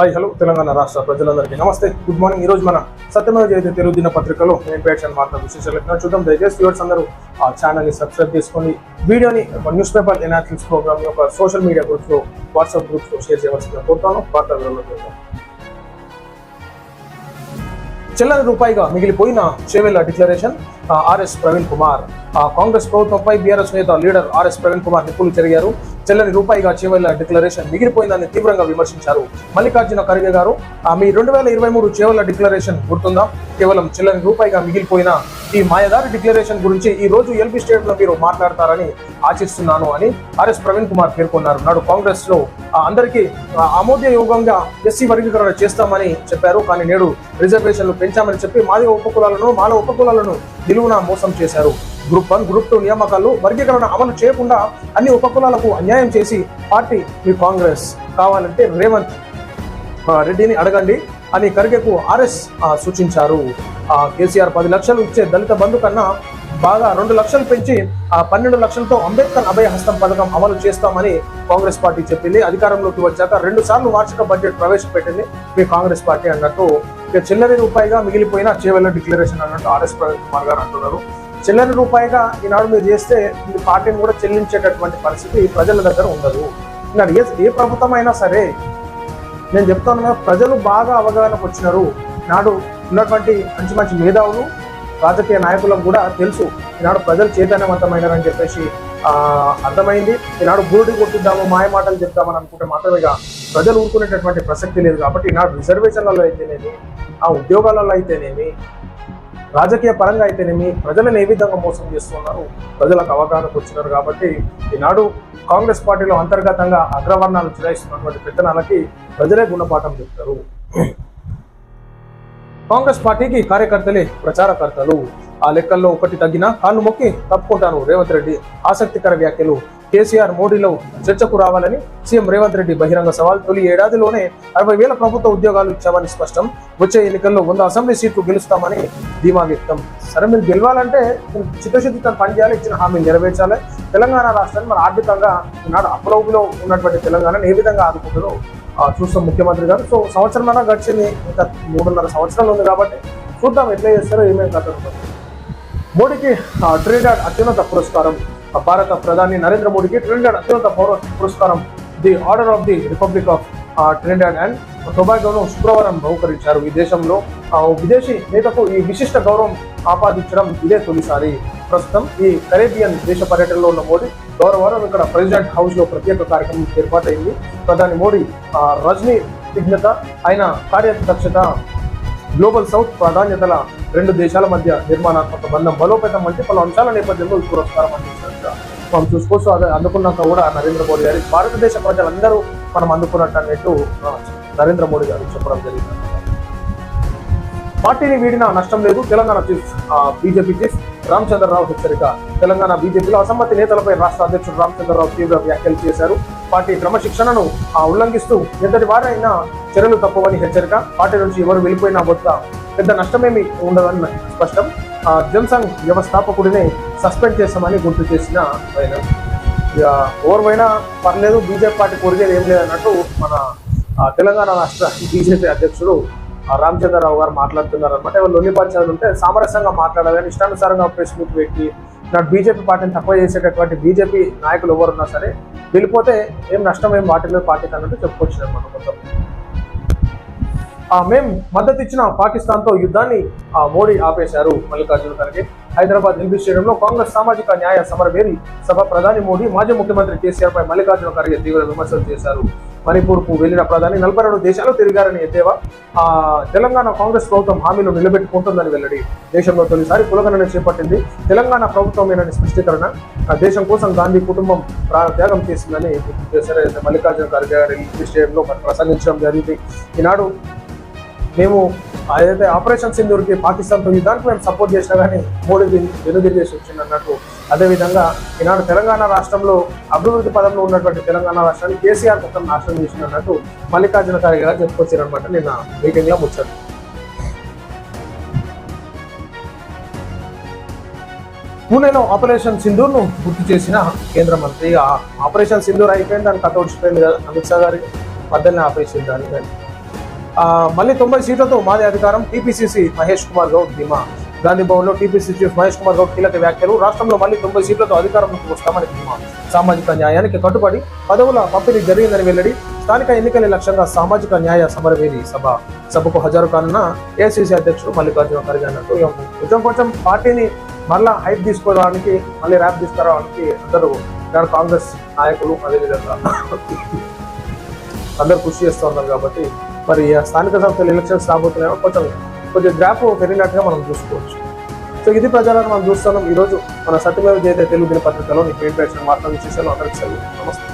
Hi hello Telangana రాష్ట్ర ప్రజలందరికీ నమస్తే. గుడ్ మార్నింగ్ ఈ రోజు మన సత్యమేవ జయతే తెలుగు దిన పత్రికలో నేను పేషన్ వార్త విశేషాలు చూద్దాం. దయచేసి వ్యూవర్స్ అందరూ ఆ ఛానల్ని సబ్స్క్రైబ్ చేసుకోండి వీడియోని ఒక న్యూస్ పేపర్ ఎనాలిసిస్ ప్రోగ్రామ్ ఒక సోషల్ మీడియా గ్రూప్స్లో వాట్సాప్ గ్రూప్స్లో షేర్ చేయవలసిందిగా కోరుతాను. వార్తలలో చూద్దాం చెల్లని రూపాయిగా మిగిలిపోయిన చేవెళ్ళ డిక్లరేషన్ ఆ, R S Praveen Kumar. Congress ప్రభుత్వంపై బీఆర్ఎస్ నేత లీడర్ ఆర్ఎస్ ప్రవీణ్ కుమార్ నిప్పులు చెరిగారు. చెల్లని రూపాయిగా చేవెళ్ళ డిక్లరేషన్ మిగిలిపోయిందని తీవ్రంగా విమర్శించారు. మల్లికార్జున ఖర్గే గారు మీ రెండు వేల ఇరవై మూడు చేవెళ్ళ డిక్లరేషన్ గుర్తుందా? కేవలం చెల్లని రూపాయిగా మిగిలిపోయిన ఈ మాయదారి డిక్లరేషన్ గురించి ఈ రోజు ఎల్బీ స్టేట్లో మీరు మాట్లాడతారని ఆశిస్తున్నాను అని ఆర్ఎస్ ప్రవీణ్ కుమార్ పేర్కొన్నారు. నాడు కాంగ్రెస్లో ఆ, అందరికీ ఆమోదయోగంగా ఎస్సీ వర్గీకరణ చేస్తామని చెప్పారు. కానీ నేడు రిజర్వేషన్లు పెంచామని చెప్పి మాది ఉపకులాలను మాల ఉపకులాలను నిలువున మోసం చేశారు. గ్రూప్ వన్ గ్రూప్ టూ నియామకాలు వర్గీకరణ అమలు చేయకుండా అన్ని ఉపకులాలకు అన్యాయం చేసి పార్టీ మీ కాంగ్రెస్ కావాలంటే రేవంత్ రెడ్డిని అడగండి అని ఖర్గేకు ఆర్ఎస్ సూచించారు. కేసీఆర్ పది లక్షలు ఇచ్చే దళిత బంధు కన్నా బాగా రెండు లక్షలు పెంచి ఆ పన్నెండు లక్షలతో అంబేద్కర్ అభయ హస్తం పథకం అమలు చేస్తామని కాంగ్రెస్ పార్టీ చెప్పింది. అధికారంలోకి వచ్చాక రెండు సార్లు వార్షిక బడ్జెట్ ప్రవేశపెట్టింది. మీ కాంగ్రెస్ పార్టీ అన్నట్టు ఇక చిల్లరి రూపాయిగా మిగిలిపోయిన చేవెళ్ళ డిక్లరేషన్ అన్నట్టు ఆర్ఎస్ ప్రవీణ్ కుమార్ గారు అంటున్నారు. చిల్లరి రూపాయిగా ఈనాడు మీరు చేస్తే మీ పార్టీని కూడా చెల్లించేటటువంటి పరిస్థితి ప్రజల దగ్గర ఉండదు. ఈనాడు ఏ ఏ ప్రభుత్వం అయినా సరే నేను చెప్తాను ప్రజలు బాగా అవగాహనకు వచ్చినారు. నాడు ఉన్నటువంటి మంచి మంచి మేధావులు రాజకీయ నాయకులకు కూడా తెలుసు ఈనాడు ప్రజలు చైతన్యవంతమైనారని చెప్పేసి అర్థమైంది. ఈనాడు బూడి కొట్టిద్దాము మాయ మాటలు చెప్తామని అనుకుంటే మాత్రమే ప్రజలు ఊరుకునేటటువంటి ప్రసక్తి లేదు కాబట్టి ఈనాడు రిజర్వేషన్లలో అయితేనేమి ఆ ఉద్యోగాలలో అయితేనేమి రాజకీయ పరంగా అయితేనేమి ప్రజలను ఏ విధంగా మోసం చేస్తున్నారు ప్రజలకు అవగాహనకు వచ్చినారు కాబట్టి ఈనాడు కాంగ్రెస్ పార్టీలో అంతర్గతంగా అగ్రవర్ణాలు చిరాయిస్తున్నటువంటి పెత్తనాలకి ప్రజలే గుణపాఠం చెప్తారు. కాంగ్రెస్ పార్టీకి కార్యకర్తలే ప్రచారకర్తలు. ఆ లెక్కల్లో ఒకటి తగ్గినా కాళ్ళు మొక్కి తప్పుకుంటాను రేవంత్ రెడ్డి. ఆసక్తికర వ్యాఖ్యలు. కేసీఆర్ మోడీలో చర్చకు రావాలని సీఎం రేవంత్ రెడ్డి బహిరంగ సవాల్ తొలి ఏడాదిలోనే అరవై వేల ప్రభుత్వ ఉద్యోగాలు ఇచ్చామని స్పష్టం. వచ్చే ఎన్నికల్లో వంద అసెంబ్లీ సీట్లు గెలుస్తామని ధీమా వ్యక్తం. సరే మీరు గెలవాలంటే చిత్తశుద్ధితో పనిచేయాలి ఇచ్చిన హామీలు నెరవేర్చాలి. తెలంగాణ రాష్ట్రాన్ని మన ఆర్థికంగా ఈనాడు అప్పులోపులో ఉన్నటువంటి తెలంగాణను ఏ విధంగా ఆదుకుంటుందో చూస్తాం ముఖ్యమంత్రి గారు. సో సంవత్సరంన్నర గడిచింది. ఇంకా మూడున్నర సంవత్సరాలు ఉంది కాబట్టి చూద్దాం ఎట్లా చేస్తారో ఏమేమి కథ మోడీకి ఆ, ట్రినిడాడ్ అత్యున్నత పురస్కారం. భారత ప్రధాని నరేంద్ర మోడీకి ట్రినిడాడ్ అత్యున్నత పౌర పురస్కారం. The order of the republic of ఆ, ట్రినిడాడ్ అండ్ టొబాగోను శుక్రవారం బహుకరించారు. ఈ దేశంలో విదేశీ నేతకు ఈ విశిష్ట గౌరవం ఆపాదించడం ఇదే తొలిసారి. ప్రస్తుతం ఈ కరేబియన్ దేశ పర్యటనలో ఉన్న మోడీ గౌరవారం ఇక్కడ ప్రెసిడెంట్ హౌస్లో ప్రత్యేక కార్యక్రమం ఏర్పాటైంది. ప్రధాని మోడీ రజనీ విఘ్నత ఆయన కార్యదక్షత గ్లోబల్ సౌత్ ప్రాధాన్యతల రెండు దేశాల మధ్య నిర్మాణాత్మక బంధం బలోపేతం వంటి పలు అంశాల నేపథ్యంలో ఈ పురస్కారం అందించినట్టుగా మనం చూసుకోవచ్చు అదే అందుకున్నాక కూడా నరేంద్ర మోడీ గారి భారతదేశ ప్రజలందరూ మనం అందుకున్నట్టు అన్నట్టు నరేంద్ర మోడీ గారు చెప్పడం జరిగింది. పార్టీని వీడిన నష్టం లేదు. Telangana chief BJP chief Ramachandra Rao హెచ్చరిక. తెలంగాణ బీజేపీలో అసమ్మతి నేతలపై రాష్ట్ర అధ్యక్షుడు రామచంద్రరావు తీవ్ర వ్యాఖ్యలు చేశారు. పార్టీ క్రమశిక్షణను ఆ, ఉల్లంఘిస్తూ ఎంతటి వారైనా చర్యలు తప్పవని హెచ్చరిక. పార్టీ నుంచి ఎవరు వెళ్ళిపోయినా వద్ద పెద్ద నష్టమేమి ఉండదని స్పష్టం. ఆ, జనసంఘ్ వ్యవస్థాపకుడిని సస్పెండ్ చేస్తామని గుర్తు చేసిన ఆయన. ఇక పర్లేదు బీజేపీ పార్టీ కోరికేది ఏం లేదన్నట్టు మన ఆ, తెలంగాణ రాష్ట్ర బీజేపీ అధ్యక్షుడు ఆ, రామచంద్రరావు గారు మాట్లాడుతున్నారు అనమాట ఎవరు లొల్లి ఉంటే సామరస్యంగా మాట్లాడాలని ఇష్టానుసారంగా ప్రెస్ మీట్ పెట్టి నాకు బీజేపీ పార్టీని తక్కువ చేసేటటువంటి బీజేపీ నాయకులు ఎవరున్నా సరే వెళ్ళిపోతే ఏం నష్టం ఏం వాటిలో పార్టీకి అన్నట్టు చెప్పుకొచ్చారు మనం మొత్తం. ఆ, మద్దతు ఇచ్చిన పాకిస్తాన్తో యుద్ధాన్ని ఆ, మోడీ ఆపేశారు మల్లికార్జున ఖర్గే. హైదరాబాద్ ఎల్బీ స్టేడియంలో కాంగ్రెస్ సామాజిక న్యాయ సమరవేరి సభ ప్రధాని మోడీ మాజీ ముఖ్యమంత్రి కేసీఆర్ పై మల్లికార్జున ఖర్గే తీవ్ర విమర్శలు చేశారు. మణిపూర్కు వెళ్ళిన ప్రధాని నలభై రెండు దేశాలు తిరిగారని ఎద్దేవా. ఆ తెలంగాణ కాంగ్రెస్ ప్రభుత్వం హామీలు నిలబెట్టుకుంటుందని వెల్లడి. దేశంలో తొలిసారి కులగణన చేపట్టింది. తెలంగాణ ప్రభుత్వమేనని స్పష్టీకరణ. దేశం కోసం గాంధీ కుటుంబం ప్రా- త్యాగం చేసిందని గుర్తు చేశారు. మల్లికార్జున ఖర్గే గారు స్టేడియంలో ప్రసంగించడం జరిగింది. ఈనాడు మేము ఏదైతే ఆపరేషన్ సింధూర్కి పాకిస్తాన్తో యుద్ధానికి మేము సపోర్ట్ చేసినా కానీ మోడీ దీన్ని వెనుదిరిగేసి వచ్చింది అన్నట్టు. అదేవిధంగా ఈనాడు తెలంగాణ రాష్ట్రంలో అభివృద్ధి పదంలో ఉన్నటువంటి తెలంగాణ రాష్ట్రాన్ని కేసీఆర్ మొత్తం నాశనం చేసింది అన్నట్టు మల్లికార్జున ఖార్గే గారు చెప్పుకొచ్చారనమాట నిన్న మీటింగ్లో ముచ్చారు పూణేలో ఆపరేషన్ సింధూర్ను గుర్తు చేసిన కేంద్ర మంత్రి ఆపరేషన్ సింధూర్ అయిపోయింది దాన్ని కథ వచ్చిపోయింది కదా అమిత్ షా గారి. మధ్యలో ఆపరేషన్ దాని మళ్ళీ తొంభై సీట్లతో మాదే అధికారం టీపీసీసీ మహేష్ కుమార్ గౌడ్ ధీమా. గాంధీ భవన్లో T P C chief Mahesh Kumar Goud కీలక వ్యాఖ్యలు. రాష్ట్రంలో మళ్ళీ తొంభై సీట్లతో అధికారంలోకి వస్తామని ధీమా. సామాజిక న్యాయానికి కట్టుబడి పదవుల పంపిణీ జరిగిందని వెల్లడి స్థానిక ఎన్నికల లక్ష్యంగా సామాజిక న్యాయ సమరవేది సభ. సభకు హజారు కానున్న ఏసీసీ అధ్యక్షుడు మల్లికార్జున ఖర్గే అన్నట్టు కొంచెం కొంచెం పార్టీని మళ్ళా హైప్ తీసుకోవడానికి మళ్ళీ ర్యాప్ తీసుకురావడానికి అందరూ కాంగ్రెస్ నాయకులు అదేవిధంగా అందరు కృషి చేస్తూ ఉన్నారు కాబట్టి మరి స్థానిక సంస్థల ఎలక్షన్స్ రాబోతున్నాయో కొంచెం కొంచెం గ్యాప్ పెరిగినట్టుగా మనం చూసుకోవచ్చు. సో ఇది ప్రజలను మనం చూస్తున్నాం. ఈరోజు మన సత్యమేవ జయతే తెలుగు దినపత్రికలో నీ పేరు వార్తలు విశేషాలు అందరికీ సెలవు నమస్తే.